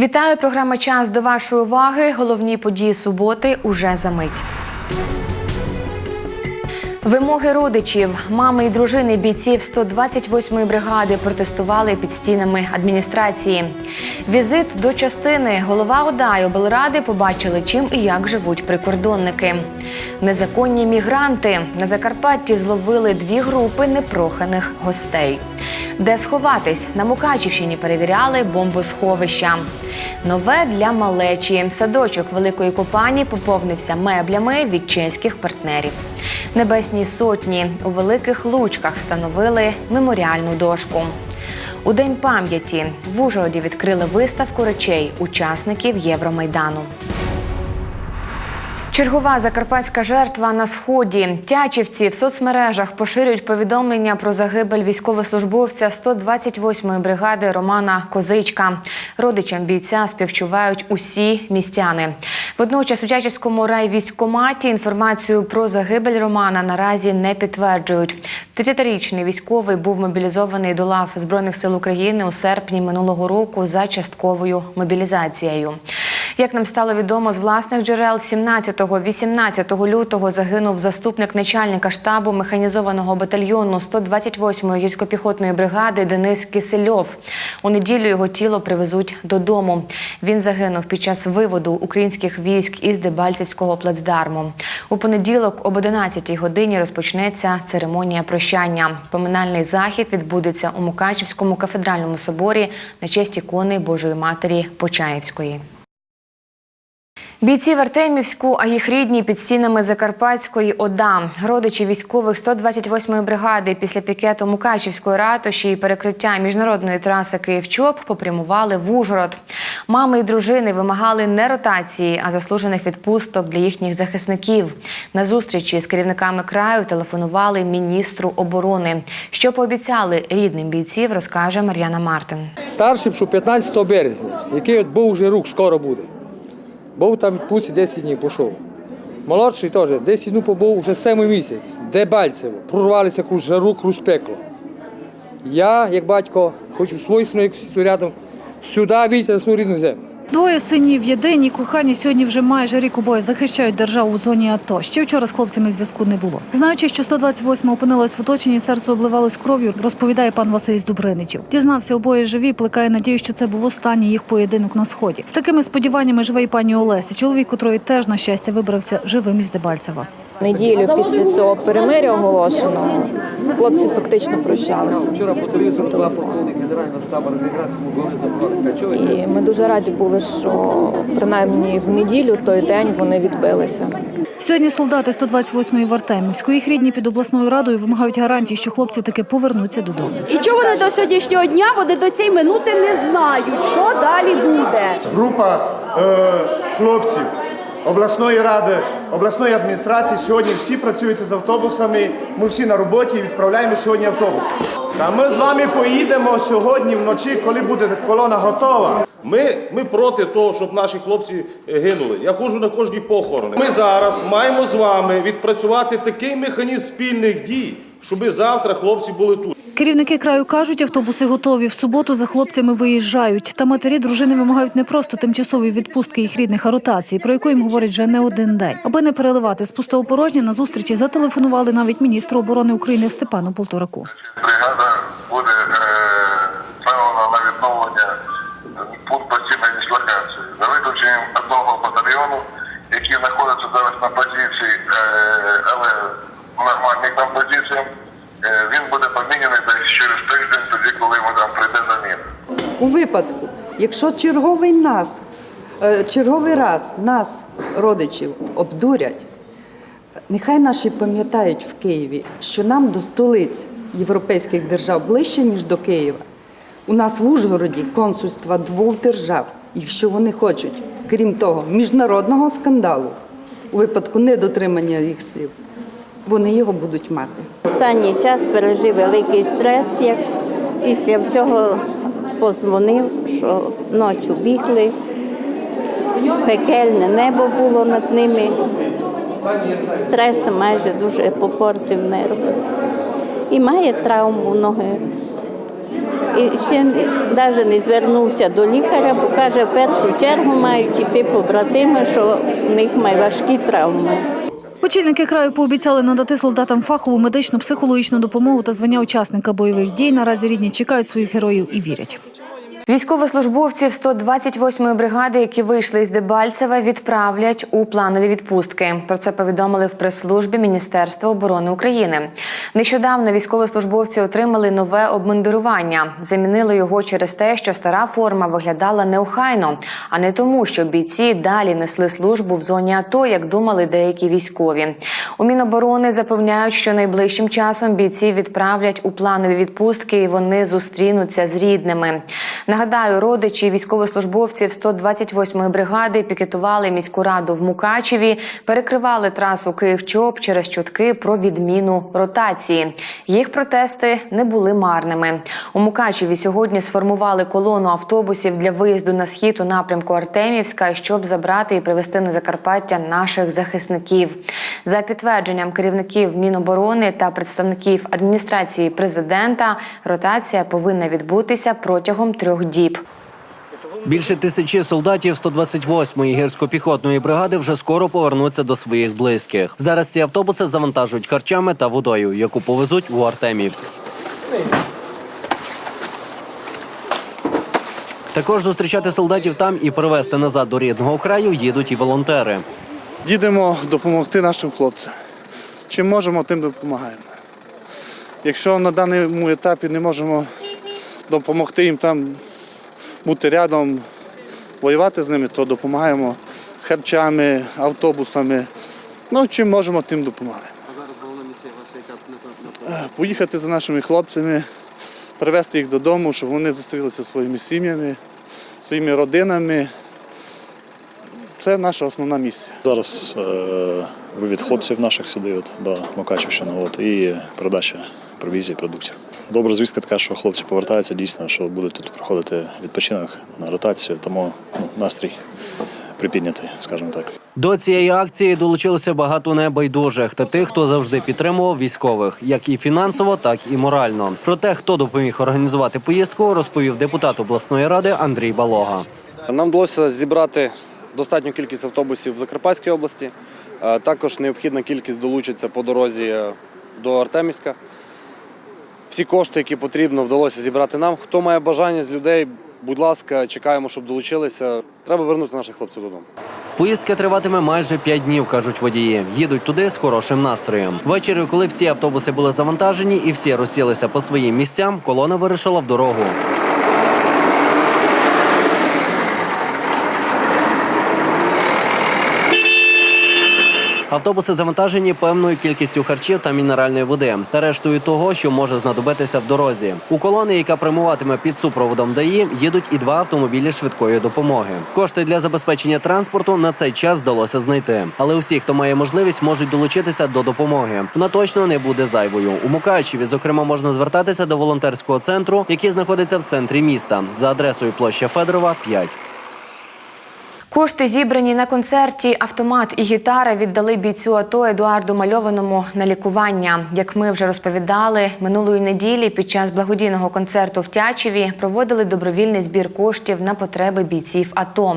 Вітаю, програма Час до вашої уваги. Головні події суботи уже за мить. Вимоги родичів, мами і дружини бійців 128-ї бригади протестували під стінами адміністрації. Візит до частини голова ОДА і облради побачили, чим і як живуть прикордонники. Незаконні мігранти на Закарпатті зловили дві групи непроханих гостей. Де сховатись на Мукачівщині перевіряли бомбосховища. Нове для малечі. Садочок Великої Купані поповнився меблями від чеських партнерів. Небесні сотні у великих лучках встановили меморіальну дошку. У день пам'яті в Ужгороді відкрили виставку речей учасників Євромайдану. Чергова закарпатська жертва на сході. Тячівці в соцмережах поширюють повідомлення про загибель військовослужбовця 128-ї бригади Романа Козичка. Родичам бійця співчувають усі містяни. Водночас у Тячівському райвійськкоматі інформацію про загибель Романа наразі не підтверджують. 30-річний військовий був мобілізований до лав Збройних сил України у серпні минулого року за частковою мобілізацією. Як нам стало відомо з власних джерел, 17-18 лютого загинув заступник начальника штабу механізованого батальйону 128-ї гірсько-піхотної бригади Денис Кисельов. У неділю його тіло привезуть додому. Він загинув під час виводу українських військ із Дебальцівського плацдарму. У понеділок об 11-й годині розпочнеться церемонія прощання. Поминальний захід відбудеться у Мукачівському кафедральному соборі на честь ікони Божої Матері Почаївської. Бійці в Артемівську, а їх рідні під стінами Закарпатської ОДА. Родичі військових 128-ї бригади після пікету Мукачівської ратуші і перекриття міжнародної траси Київ-Чоп попрямували в Ужгород. Мами і дружини вимагали не ротації, а заслужених відпусток для їхніх захисників. На зустрічі з керівниками краю телефонували міністру оборони. Що пообіцяли рідним бійців, розкаже Мар'яна Мартин. Старший, що 15 березня, який от був вже рук, скоро буде. Був там відпустці 10 днів, пішов. Молодший теж 10 днів побув вже 7 місяць, Дебальцево, прорвалися крізь жару, крізь пекло. Я, як батько, хочу свою сину рядом, сюди війти на свою рідну землю. Двоє синів єдині кохані сьогодні вже майже рік обоє захищають державу у зоні АТО. Ще вчора з хлопцями зв'язку не було. Знаючи, що 128 опинилась в оточенні, серце обливалось кров'ю, розповідає пан Василь з Дубриничів. Дізнався, обоє живі, плекає надію, що це був останній їх поєдинок на сході. З такими сподіваннями живе і пані Олеся. Чоловік, котрої теж на щастя вибрався живим із Дебальцева. Неділю після цього перемиря оголошеного хлопці фактично прощалися. Вчора по телевізору По телефону. І ми дуже раді були, що принаймні в неділю той день вони відбилися. Сьогодні солдати 128-ї в Артемівську. Їх рідні під обласною радою вимагають гарантій, що хлопці таки повернуться додому. І чого вони до сьогоднішнього дня, вони до цієї минути не знають, що далі буде. група е, хлопців обласної ради, обласної адміністрації. Сьогодні всі працюють з автобусами. Ми всі на роботі і відправляємо сьогодні автобус. Та ми з вами поїдемо сьогодні вночі, коли буде колона готова. Ми, ми проти того, щоб наші хлопці е, гинули. Я ходжу на кожні похорони. Ми зараз маємо з вами відпрацювати такий механізм спільних дій, щоб завтра хлопці були тут. Керівники краю кажуть, автобуси готові. В суботу за хлопцями виїжджають. Та матері дружини вимагають не просто тимчасові відпустки їх рідних, а ротації, про яку їм говорять вже не один день. Аби не переливати з пустого порожня, на зустрічі зателефонували навіть міністру оборони України Степану Полтораку. бригада буде е, направлена на відновлення пункту постійної дислокації за виключенням одного батальйону, який знаходиться зараз на позиції, е, але нормальній там позиціям. Е, він буде поміняний через тиждень, тоді, коли ми там прийде заміна. У випадку, якщо черговий нас, е, черговий раз нас, родичів, обдурять, нехай наші пам'ятають в Києві, що нам до столиць європейських держав ближче, ніж до Києва. У нас в Ужгороді консульства двох держав, якщо вони хочуть, крім того, міжнародного скандалу у випадку недотримання їх слів, вони його будуть мати. Останній час пережив великий стрес, як після всього позвонив, що ночі бігли, пекельне небо було над ними. Стрес майже дуже попортив нерви. І має травму ноги. і ще навіть не звернувся до лікаря, бо каже, в першу чергу мають іти побратими, що в них найважкі травми. Очільники краю пообіцяли надати солдатам фахову медичну психологічну допомогу та звання учасника бойових дій. Наразі рідні чекають своїх героїв і вірять. Військовослужбовців 128-ї бригади, які вийшли із Дебальцева, відправлять у планові відпустки. Про це повідомили в прес-службі Міністерства оборони України. Нещодавно військовослужбовці отримали нове обмундирування. Замінили його через те, що стара форма виглядала неохайно, а не тому, що бійці далі несли службу в зоні АТО, як думали деякі військові. У Міноборони запевняють, що найближчим часом бійці відправлять у планові відпустки і вони зустрінуться з рідними. Нагадаю, родичі військовослужбовців 128-ї бригади пікетували міську раду в Мукачеві, перекривали трасу Київ-Чоп через чутки про відміну ротації. Їх протести не були марними. У Мукачеві сьогодні сформували колону автобусів для виїзду на схід у напрямку Артемівська, щоб забрати і привезти на Закарпаття наших захисників. За підтвердженням керівників Міноборони та представників адміністрації президента, ротація повинна відбутися протягом трьох діб. Більше тисячі солдатів 128-ї гірсько-піхотної бригади вже скоро повернуться до своїх близьких. Зараз ці автобуси завантажують харчами та водою, яку повезуть у Артемівськ. Також зустрічати солдатів там і привезти назад до рідного краю їдуть і волонтери. Їдемо допомогти нашим хлопцям. Чим можемо, тим допомагаємо. Якщо на даному етапі не можемо допомогти їм там бути рядом, воювати з ними, то допомагаємо харчами, автобусами. Ну, чим можемо, тим допомагаємо. А зараз головна місія ваша яка Поїхати за нашими хлопцями, привезти їх додому, щоб вони зустрілися своїми сім'ями, своїми родинами. Це наша основна місія. Зараз е, вивід хлопців наших сюди от, до Мукачівщини от, і передача провізії, продуктів. Добра звістка така, що хлопці повертаються дійсно, що будуть тут проходити відпочинок на ротацію, тому ну, настрій припіднятий, скажімо так. До цієї акції долучилося багато небайдужих та тих, хто завжди підтримував військових, як і фінансово, так і морально. Про те, хто допоміг організувати поїздку, розповів депутат обласної ради Андрій Балога. Нам вдалося зібрати достатню кількість автобусів в Закарпатській області. Е, Також необхідна кількість долучиться по дорозі е, до Артемівська. Всі кошти, які потрібно, вдалося зібрати нам. Хто має бажання з людей, будь ласка, чекаємо, щоб долучилися. Треба вернути наших хлопців додому. Поїздка триватиме майже п'ять днів, кажуть водії. Їдуть туди з хорошим настроєм. Ввечері, коли всі автобуси були завантажені і всі розсілися по своїм місцям, колона вирушила в дорогу. Автобуси завантажені певною кількістю харчів та мінеральної води та рештою того, що може знадобитися в дорозі. У колони, яка прямуватиме під супроводом ДАІ, їдуть і два автомобілі швидкої допомоги. Кошти для забезпечення транспорту на цей час вдалося знайти. Але усі, хто має можливість, можуть долучитися до допомоги. Вона точно не буде зайвою. У Мукачеві, зокрема, можна звертатися до волонтерського центру, який знаходиться в центрі міста за адресою площа Федорова 5. Кошти, зібрані на концерті Автомат і гітара віддали бійцю АТО Едуарду Мальованому на лікування. Як ми вже розповідали, минулої неділі під час благодійного концерту в Тячеві проводили добровільний збір коштів на потреби бійців АТО.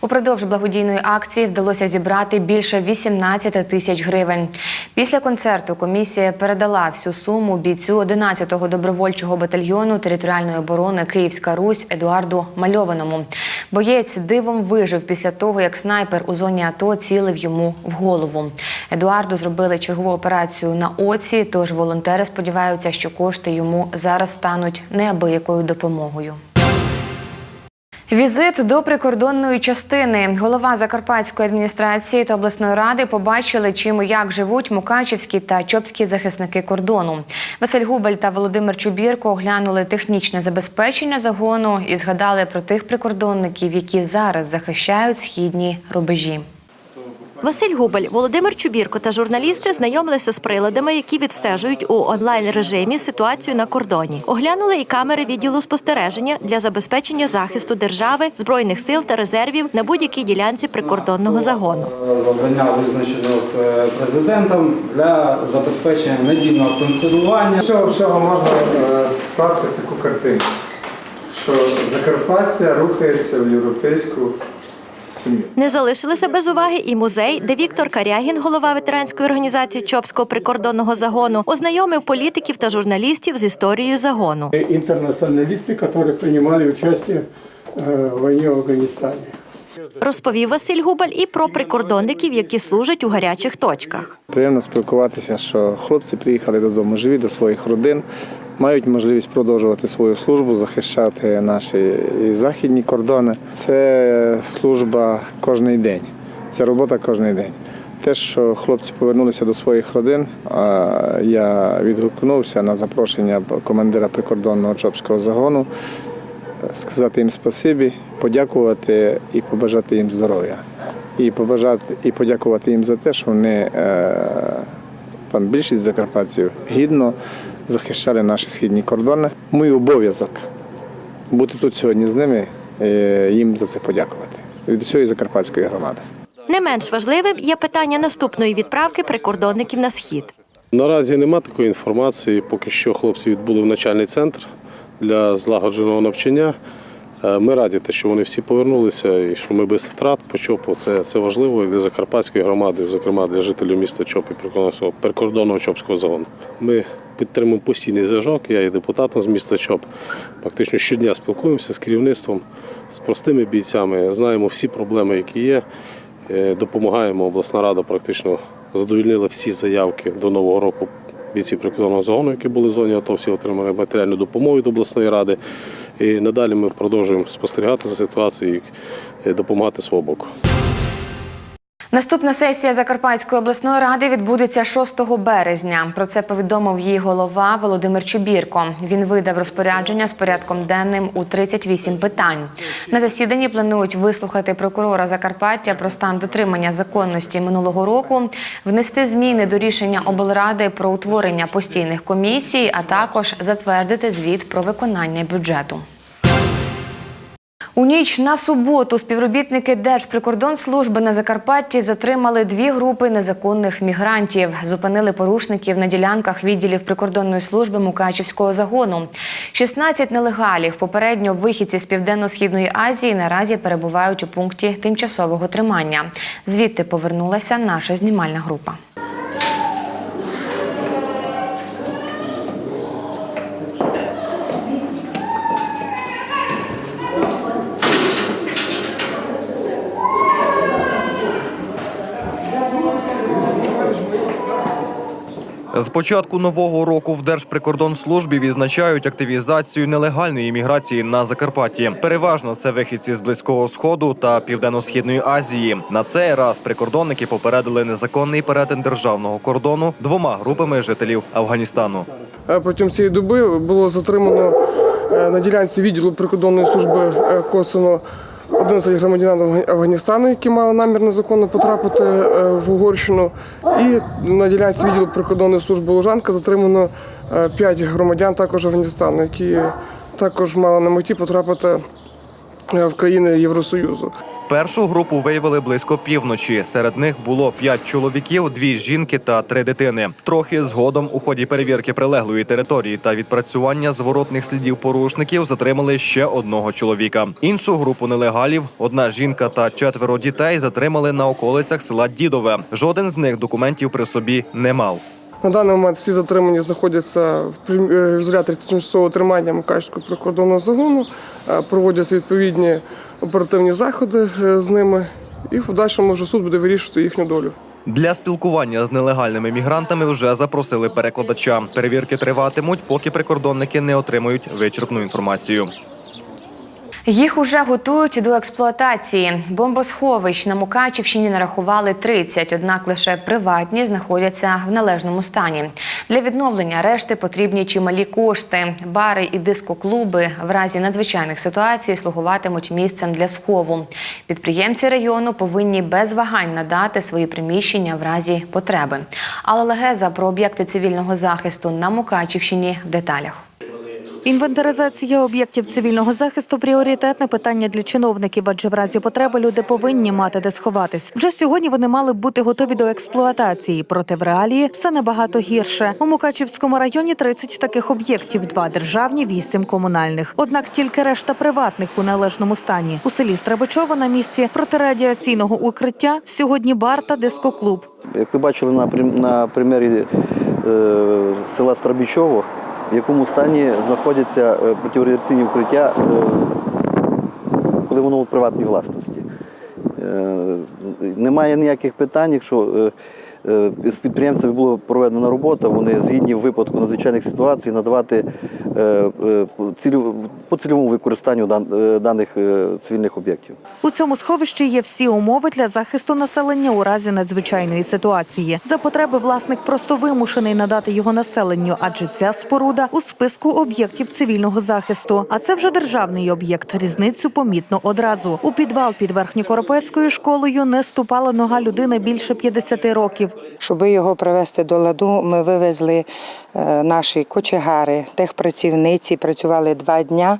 Упродовж благодійної акції вдалося зібрати більше 18 тисяч гривень. Після концерту комісія передала всю суму бійцю 11-го добровольчого батальйону територіальної оборони Київська Русь Едуарду Мальованому. Боєць дивом вижив після того, як снайпер у зоні АТО цілив йому в голову. Едуарду зробили чергову операцію на оці, тож волонтери сподіваються, що кошти йому зараз стануть неабиякою допомогою. Візит до прикордонної частини. Голова Закарпатської адміністрації та обласної ради побачили, чим і як живуть мукачівські та чопські захисники кордону. Василь Губель та Володимир Чубірко оглянули технічне забезпечення загону і згадали про тих прикордонників, які зараз захищають східні рубежі. Василь Губель, Володимир Чубірко та журналісти знайомилися з приладами, які відстежують у онлайн режимі ситуацію на кордоні. Оглянули і камери відділу спостереження для забезпечення захисту держави, збройних сил та резервів на будь-якій ділянці прикордонного загону. Завдання визначено е, президентом для забезпечення надійного функціонування. Всього всього можна е, скласти таку картину. що Закарпаття рухається в європейську. Не залишилися без уваги і музей, де Віктор Карягін, голова ветеранської організації Чопського прикордонного загону, ознайомив політиків та журналістів з історією загону. интернационалисты, которые принимали участие э, в войне в Афганистане. Розповів Василь Губаль і про прикордонників, які служать у гарячих точках. Приємно спілкуватися, що хлопці приїхали додому живі до своїх родин, мають можливість продовжувати свою службу, захищати наші західні кордони. Це служба кожен день, це робота кожен день. Те, що хлопці повернулися до своїх родин, я відгукнувся на запрошення командира прикордонного чопського загону, сказати їм спасибі, подякувати і побажати їм здоров'я. І побажати і подякувати їм за те, що вони е, там більшість закарпатців гідно захищали наші східні кордони. Мій обов'язок бути тут сьогодні з ними, е, їм за це подякувати від усієї закарпатської громади. Не менш важливим є питання наступної відправки прикордонників на схід. Наразі нема такої інформації. Поки що хлопці відбули в начальний центр для злагодженого навчання. Е, Ми раді, що вони всі повернулися і що ми без втрат по ЧОПу. Це, це важливо і для Закарпатської громади, зокрема для жителів міста Чоп і прикордонного- Чопського загону. Ми підтримуємо постійний зв'язок. Я є депутатом з міста Чоп. Практично щодня спілкуємося з керівництвом, з простими бійцями. Знаємо всі проблеми, які є. Е, Допомагаємо. Обласна рада практично задовільнила всі заявки до нового року бійців прикордонного загону, які були в зоні АТО, всі отримали матеріальну допомогу від обласної ради. І надалі ми продовжуємо спостерігати за ситуацією і допомагати свого боку. Наступна сесія Закарпатської обласної ради відбудеться 6 березня. Про це повідомив її голова Володимир Чубірко. Він видав розпорядження з порядком денним у 38 питань. На засіданні планують вислухати прокурора Закарпаття про стан дотримання законності минулого року, внести зміни до рішення облради про утворення постійних комісій, а також затвердити звіт про виконання бюджету. У ніч на суботу співробітники Держприкордонслужби на Закарпатті затримали дві групи незаконних мігрантів. Зупинили порушників на ділянках відділів прикордонної служби Мукачівського загону. 16 нелегалів, попередньо вихідці з південно-східної Азії, наразі перебувають у пункті тимчасового тримання. Звідти повернулася наша знімальна група. З початку нового року в Держприкордонслужбі відзначають активізацію нелегальної міграції на Закарпатті. Переважно це вихідці з близького сходу та південно-східної Азії. На цей раз прикордонники попередили незаконний перетин державного кордону двома групами жителів Афганістану. Е, Протягом цієї доби було затримано е, на ділянці відділу прикордонної служби е, Косино 11 громадян Афганістану, які мали намір незаконно потрапити е, в Угорщину. І на ділянці відділу прикордонної служби Лужанка затримано 5 громадян також Афганістану, які також мали на меті потрапити е, в країни Євросоюзу. Першу групу виявили близько півночі. Серед них було п'ять чоловіків, дві жінки та три дитини. Трохи згодом у ході перевірки прилеглої території та відпрацювання зворотних слідів порушників затримали ще одного чоловіка. Іншу групу нелегалів, одна жінка та четверо дітей затримали на околицях села Дідове. Жоден з них документів при собі не мав. На даний момент всі затримані знаходяться в е, ізоляторі тимчасового тримання Мукачського прикордонного загону, Е, проводяться відповідні оперативні заходи е, з ними, і в подальшому вже суд буде вирішувати їхню долю. Для спілкування з нелегальними мігрантами вже запросили перекладача. Перевірки триватимуть, поки прикордонники не отримують вичерпну інформацію. Їх уже готують до експлуатації. Бомбосховищ на Мукачівщині нарахували 30, однак лише приватні знаходяться в належному стані. Для відновлення решти потрібні чималі кошти. Бари і дискоклуби в разі надзвичайних ситуацій слугуватимуть місцем для схову. Підприємці району повинні без вагань надати свої приміщення в разі потреби. Але легеза про об'єкти цивільного захисту на Мукачівщині в деталях. Інвентаризація об'єктів цивільного захисту пріоритетне питання для чиновників, адже в разі потреби люди повинні мати де сховатись. Вже сьогодні вони мали б бути готові до експлуатації, проте в реалії все набагато гірше. У Мукачівському районі 30 таких об'єктів, два державні, вісім комунальних. Однак тільки решта приватних у належному стані. У селі Страбичово на місці протирадіаційного укриття сьогодні бар та дискоклуб. Як ви бачили на, на е, села Страбічово, в якому стані знаходяться е, протирадіаційні укриття, е, коли воно у приватній власності. Е, немає ніяких питань, якщо з підприємцями була проведена робота, вони згідні в випадку надзвичайних ситуацій надавати е, е, по цільовому використанню е, даних е, цивільних об'єктів. У цьому сховищі є всі умови для захисту населення у разі надзвичайної ситуації. За потреби власник просто вимушений надати його населенню, адже ця споруда у списку об'єктів цивільного захисту. А це вже державний об'єкт. Різницю помітно одразу. У підвал під верхньокоропецькою школою не ступала нога людини більше 50 років. Щоб його привести до ладу, ми вивезли е, наші кочегари, техпрацівниці, працювали два дня,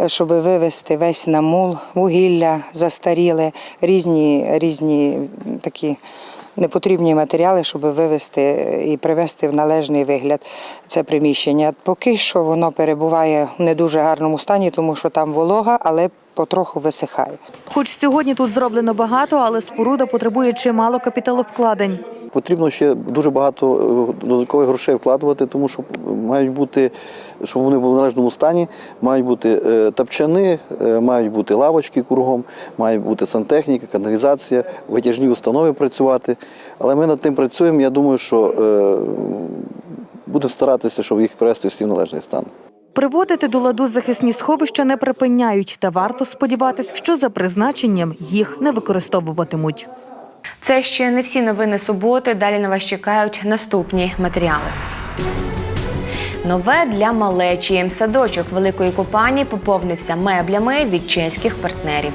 е, щоб вивезти весь намул, вугілля застаріле, різні, різні такі непотрібні матеріали, щоб вивезти і привести в належний вигляд це приміщення. Поки що воно перебуває в не дуже гарному стані, тому що там волога, але потроху висихає. Хоч сьогодні тут зроблено багато, але споруда потребує чимало капіталовкладень. Потрібно ще дуже багато е, додаткових грошей вкладувати, тому що мають бути, щоб вони були в належному стані, мають бути е, тапчани, е, мають бути лавочки кругом, має бути сантехніка, каналізація, витяжні установи працювати. Але ми над тим працюємо. Я думаю, що будемо старатися, щоб їх привести всі в належний стан. Приводити до ладу захисні сховища не припиняють, та варто сподіватись, що за призначенням їх не використовуватимуть. Це ще не всі новини суботи. Далі на вас чекають наступні матеріали. Нове для малечі. Садочок Великої Купані поповнився меблями від чеських партнерів.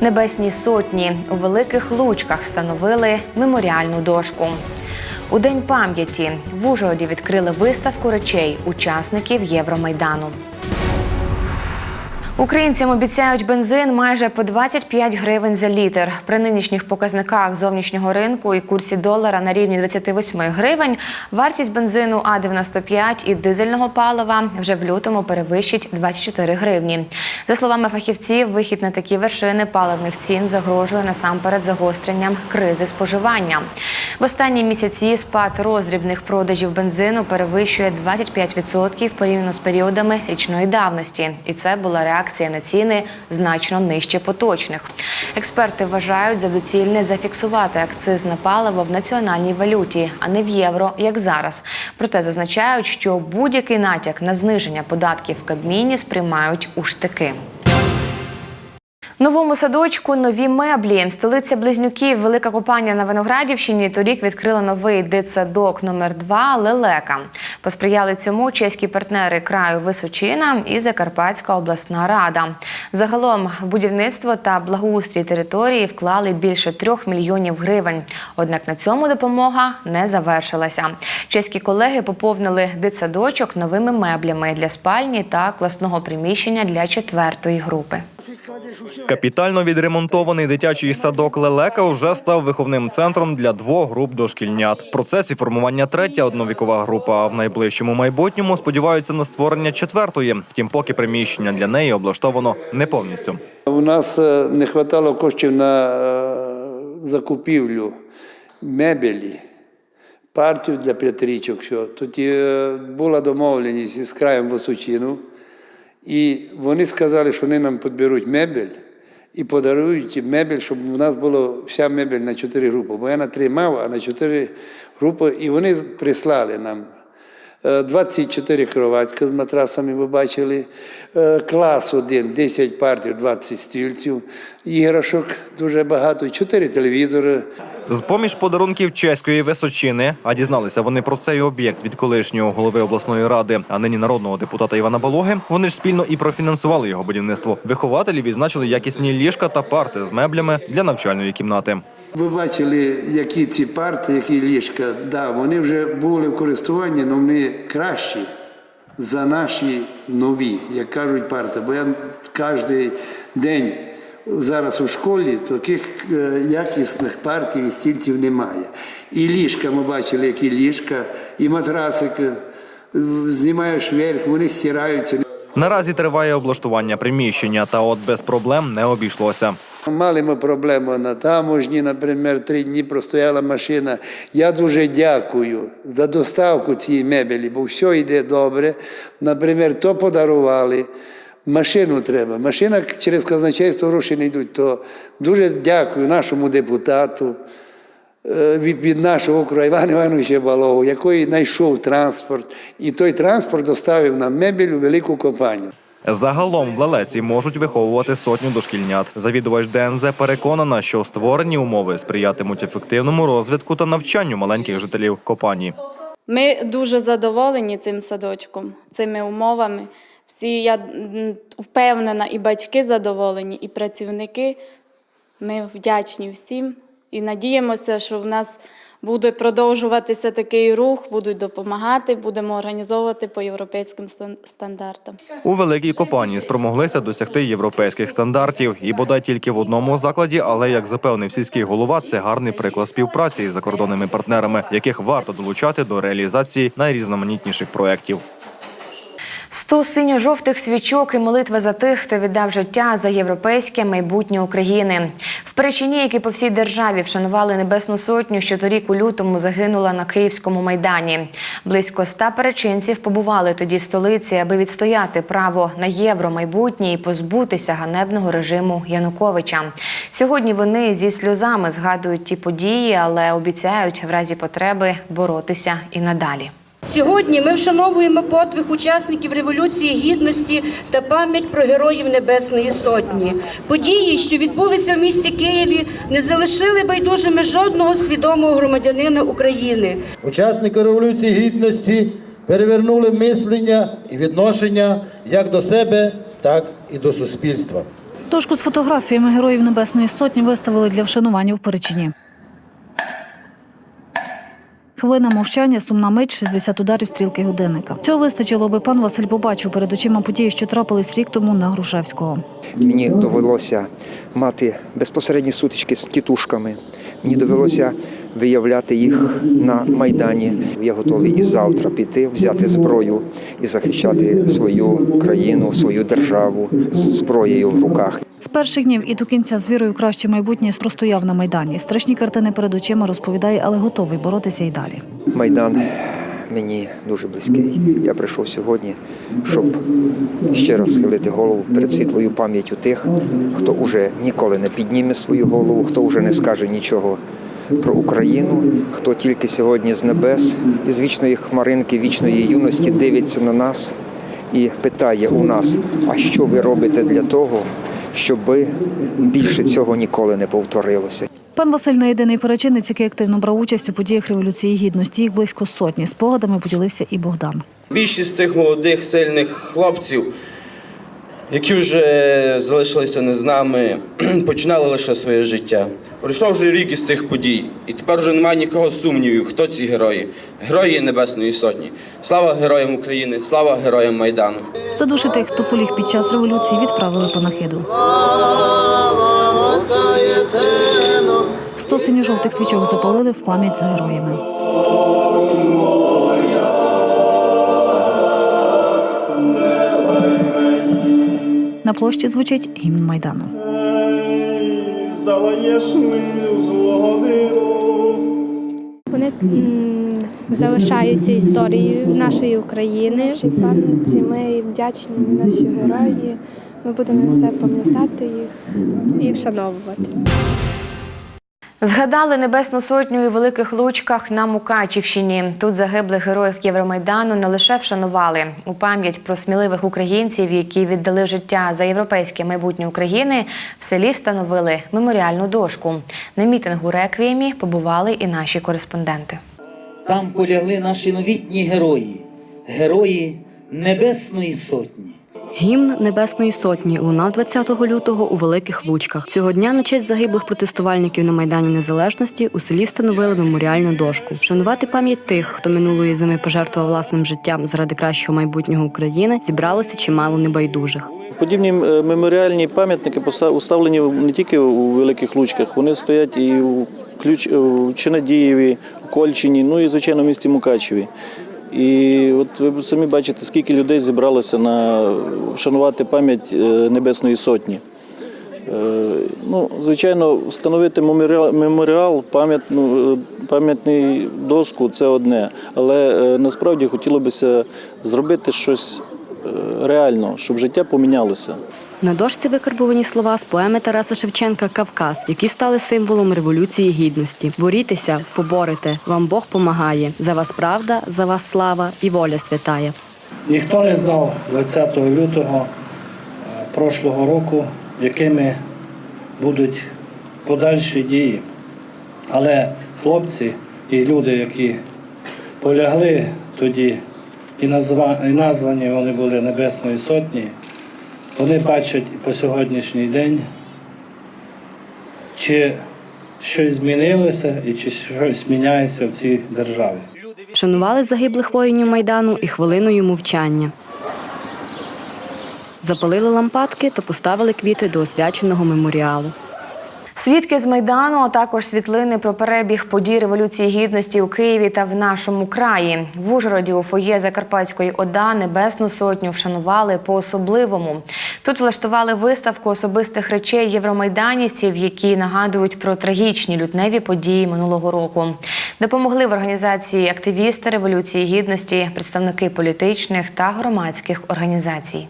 Небесні сотні у великих лучках встановили меморіальну дошку. У День пам'яті в Ужгороді відкрили виставку речей учасників Євромайдану. Українцям обіцяють бензин майже по 25 гривень за літр. При нинішніх показниках зовнішнього ринку і курсі долара на рівні 28 гривень вартість бензину А95 і дизельного палива вже в лютому перевищить 24 гривні. За словами фахівців, вихід на такі вершини паливних цін загрожує насамперед загостренням кризи споживання. В останні місяці спад роздрібних продажів бензину перевищує 25% порівняно з періодами річної давності, і це була реакція на ціни значно нижче поточних. Експерти вважають за доцільне зафіксувати акциз на паливо в національній валюті, а не в євро, як зараз. Проте зазначають, що будь-який натяк на зниження податків в Кабміні сприймають у штики. Новому садочку нові меблі. Столиця близнюків Велика Купання на Виноградівщині торік відкрила новий дитсадок номер 2 Лелека. Посприяли цьому чеські партнери краю Височина і Закарпатська обласна рада. Загалом в будівництво та благоустрій території вклали більше трьох мільйонів гривень. Однак на цьому допомога не завершилася. Чеські колеги поповнили дитсадочок новими меблями для спальні та класного приміщення для четвертої групи. Капітально відремонтований дитячий садок Лелека вже став виховним центром для двох груп дошкільнят. В процесі формування третя одновікова група. А в найближчому майбутньому сподіваються на створення четвертої. Втім, поки приміщення для неї облаштовано не повністю. У нас е, не вистачало коштів на е, закупівлю мебелі, партію для п'ятирічок. Що. Тоді е, була домовленість із краєм Височину, і вони сказали, що вони нам підберуть мебель і подарують мебель, щоб у нас була вся мебель на чотири групи. Бо я на три мав, а на чотири групи, і вони прислали нам. Е, 24 кроватька з матрасами ви бачили. Е, Клас один, 10 партій, 20 стільців, іграшок дуже багато, 4 телевізори. З поміж подарунків чеської височини, а дізналися вони про цей об'єкт від колишнього голови обласної ради, а нині народного депутата Івана Балоги. Вони ж спільно і профінансували його будівництво. Вихователі відзначили якісні ліжка та парти з меблями для навчальної кімнати. Ви бачили, які ці парти, які ліжка. Да, вони вже були в користуванні, але вони кращі. за наші нові, як кажуть парти. Бо я кожен день зараз у школі таких е, якісних партій і стільців немає. І ліжка, ми бачили, які ліжка, і матрасик. е, Знімаєш вверх, вони стираються. Наразі триває облаштування приміщення, та от без проблем не обійшлося. Мали ми проблему на таможні, наприклад, три дні простояла машина. Я дуже дякую за доставку цієї мебелі, бо все йде добре. Наприклад, то подарували. Машину треба. Машина через казначейство гроші не йдуть. То дуже дякую нашому депутату е, від, нашого округу Івана Івановича Балову, який знайшов транспорт. І той транспорт доставив нам мебель у велику компанію. Загалом в лелеці можуть виховувати сотню дошкільнят. Завідувач ДНЗ переконана, що створені умови сприятимуть ефективному розвитку та навчанню маленьких жителів Копані. Ми дуже задоволені цим садочком, цими умовами. Всі я впевнена, і батьки задоволені, і працівники. Ми вдячні всім і надіємося, що в нас буде продовжуватися такий рух, будуть допомагати, будемо організовувати по європейським стан- стандартам. У великій компанії спромоглися досягти європейських стандартів і бодай тільки в одному закладі, але як запевнив сільський голова, це гарний приклад співпраці із закордонними партнерами, яких варто долучати до реалізації найрізноманітніших проєктів. Сто синьо-жовтих свічок і молитва за тих, хто віддав життя за європейське майбутнє України. В Перечині, які по всій державі вшанували Небесну Сотню, що торік у лютому загинула на Київському майдані. Близько ста перечинців побували тоді в столиці, аби відстояти право на євромайбутнє і позбутися ганебного режиму Януковича. Сьогодні вони зі сльозами згадують ті події, але обіцяють в разі потреби боротися і надалі. Сьогодні ми вшановуємо подвиг учасників Революції Гідності та пам'ять про героїв Небесної Сотні. Події, що відбулися в місті Києві, не залишили байдужими жодного свідомого громадянина України. Учасники Революції Гідності перевернули мислення і відношення як до себе, так і до суспільства. Дошку з фотографіями героїв Небесної Сотні виставили для вшанування в Перечині. Хвилина мовчання, сумна мить, 60 ударів стрілки годинника. Цього вистачило, аби пан Василь побачив перед очима події, що трапились рік тому на Грушевського. Мені довелося мати безпосередні сутички з тітушками. Мені довелося виявляти їх на майдані. Я готовий і завтра піти, взяти зброю і захищати свою країну, свою державу з зброєю в руках. З перших днів і до кінця з вірою краще майбутнє простояв на майдані. Страшні картини перед очима розповідає, але готовий боротися і далі. Майдан мені дуже близький. Я прийшов сьогодні, щоб ще раз схилити голову перед світлою пам'яттю тих, хто уже ніколи не підніме свою голову, хто вже не скаже нічого про Україну, хто тільки сьогодні з небес, із вічної хмаринки, вічної юності дивиться на нас і питає у нас, а що ви робите для того, щоб більше цього ніколи не повторилося. Пан Василь не єдиний перечинець, який активно брав участь у подіях Революції Гідності. Їх близько сотні. Спогадами поділився і Богдан. Більшість цих молодих, сильних хлопців, які вже залишилися не з нами, починали лише своє життя. Пройшов вже рік із тих подій, і тепер вже немає нікого сумнівів, хто ці герої. Герої Небесної Сотні. Слава героям України, слава героям Майдану. За душі тих, хто поліг під час революції, відправили панахиду. Сто синьо-жовтих свічок запалили в пам'ять за героями. На площі звучить гімн Майдану. Вони залишаються історією нашої України. Нашій пам'яті ми вдячні наші герої. Ми будемо все пам'ятати їх і вшановувати. Згадали Небесну Сотню у Великих Лучках на Мукачівщині. Тут загиблих героїв Євромайдану не лише вшанували у пам'ять про сміливих українців, які віддали життя за європейське майбутнє України. В селі встановили меморіальну дошку. На мітингу реквіємі побували і наші кореспонденти. Там полягли наші новітні герої, герої Небесної Сотні. Гімн Небесної Сотні лунав 20 лютого у Великих Лучках. Цього дня на честь загиблих протестувальників на Майдані Незалежності у селі встановили меморіальну дошку. Вшанувати пам'ять тих, хто минулої зими пожертвував власним життям заради кращого майбутнього України, зібралося чимало небайдужих. Подібні е, меморіальні пам'ятники уставлені не тільки у Великих Лучках, вони стоять і у Ключ у Чинадієві, Кольчині, ну і звичайно в місті Мукачеві. І от ви самі бачите, скільки людей зібралося на вшанувати пам'ять е, Небесної Сотні. Е, Ну, звичайно, встановити меморіал, пам'ятну, е, пам'ятний доску це одне. Але насправді хотілося б зробити щось реально, щоб життя помінялося. На дошці викарбовані слова з поеми Тараса Шевченка Кавказ, які стали символом революції гідності. Борітеся, поборете, вам Бог помагає. За вас правда, за вас слава і воля святає. Ніхто не знав 20 лютого е, прошлого року, якими будуть подальші дії. Але хлопці і люди, які полягли тоді, і, названі вони були Небесної Сотні, вони бачать по сьогоднішній день, чи щось змінилося і чи щось міняється в цій державі. Шанували загиблих воїнів майдану і хвилиною мовчання. Запалили лампадки та поставили квіти до освяченого меморіалу. Свідки з майдану, а також світлини про перебіг подій революції гідності у Києві та в нашому краї. В Ужгороді у фоє Закарпатської ОДА Небесну сотню вшанували по-особливому. Тут влаштували виставку особистих речей євромайданівців, які нагадують про трагічні лютневі події минулого року. Допомогли в організації активісти революції гідності, представники політичних та громадських організацій.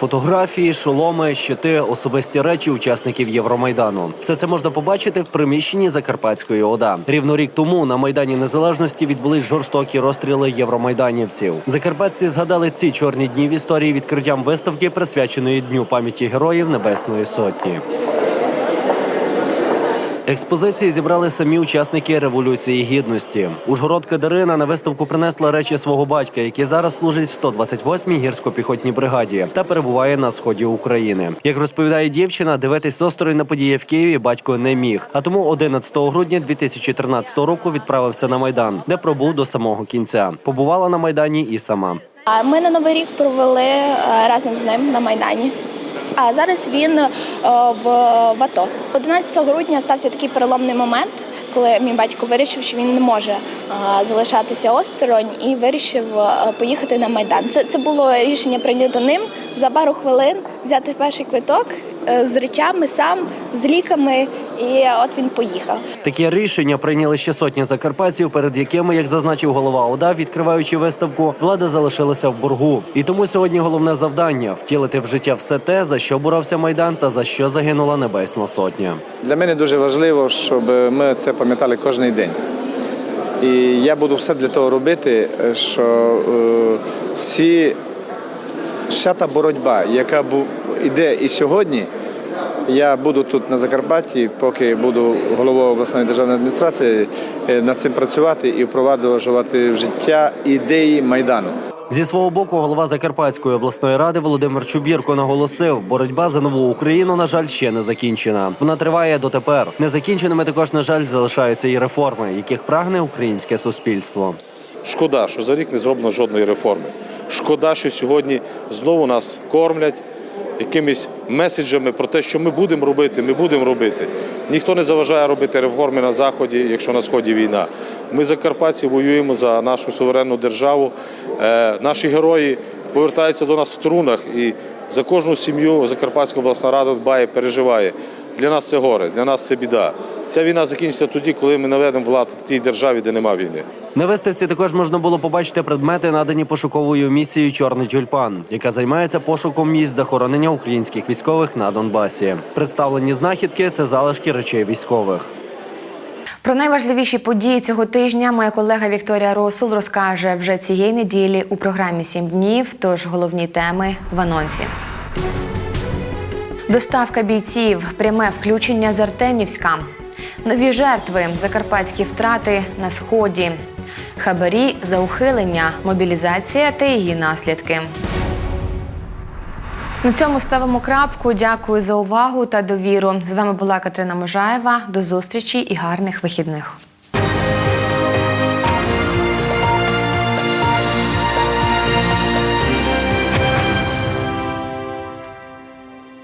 Фотографії, шоломи, щити, особисті речі учасників Євромайдану. Все це можна побачити в приміщенні Закарпатської ОДА. Рівно рік тому на майдані Незалежності відбулись жорстокі розстріли євромайданівців. Закарпатці згадали ці чорні дні в історії відкриттям виставки, присвяченої дню пам'яті героїв Небесної Сотні. Експозиції зібрали самі учасники революції гідності. Ужгородка Дарина на виставку принесла речі свого батька, який зараз служить в 128-й гірсько-піхотній бригаді та перебуває на сході України. Як розповідає дівчина, дивитись осторонь на події в Києві батько не міг. А тому 11 грудня 2013 року відправився на майдан, де пробув до самого кінця. Побувала на майдані і сама. Ми на новий рік провели е, разом з ним на майдані. А зараз він е, в, АТО. 11 грудня стався такий переломний момент, коли мій батько вирішив, що він не може е, залишатися осторонь і вирішив е, поїхати на майдан. Це, це було рішення прийнято ним за пару хвилин взяти перший квиток з речами сам, з ліками, і от він поїхав. Таке рішення прийняли ще сотні закарпатців, перед якими, як зазначив голова ОДА, відкриваючи виставку, влада залишилася в боргу. І тому сьогодні головне завдання втілити в життя все те, за що боровся майдан та за що загинула Небесна Сотня. Для мене дуже важливо, щоб ми це пам'ятали кожен день. І я буду все для того робити, що е, всі, вся та боротьба, яка іде і сьогодні, я буду тут на Закарпатті, поки буду головою обласної державної адміністрації, е, над цим працювати і впроваджувати в життя ідеї Майдану. Зі свого боку, голова Закарпатської обласної ради Володимир Чубірко наголосив, боротьба за нову Україну, на жаль, ще не закінчена. Вона триває дотепер. Незакінченими також, на жаль, залишаються і реформи, яких прагне українське суспільство. Шкода, що за рік не зроблено жодної реформи. Шкода, що сьогодні знову нас кормлять якимись меседжами про те, що ми будемо робити, ми будемо робити. Ніхто не заважає робити реформи на заході, якщо на сході війна. Ми, закарпатці, воюємо за нашу суверенну державу. Е, наші герої повертаються до нас в струнах, і за кожну сім'ю Закарпатська обласна рада дбає, переживає. Для нас це горе, для нас це біда. Ця війна закінчиться тоді, коли ми наведемо влад в тій державі, де нема війни. На виставці також можна було побачити предмети, надані пошуковою місією Чорний тюльпан, яка займається пошуком місць захоронення українських військових на Донбасі. Представлені знахідки це залишки речей військових. Про найважливіші події цього тижня моя колега Вікторія Росул розкаже вже цієї неділі у програмі «7 днів. Тож головні теми в анонсі. Доставка бійців, пряме включення з Артемівська, нові жертви, закарпатські втрати на сході, хабарі за ухилення, мобілізація та її наслідки. На цьому ставимо крапку. Дякую за увагу та довіру. З вами була Катерина Можаєва. До зустрічі і гарних вихідних.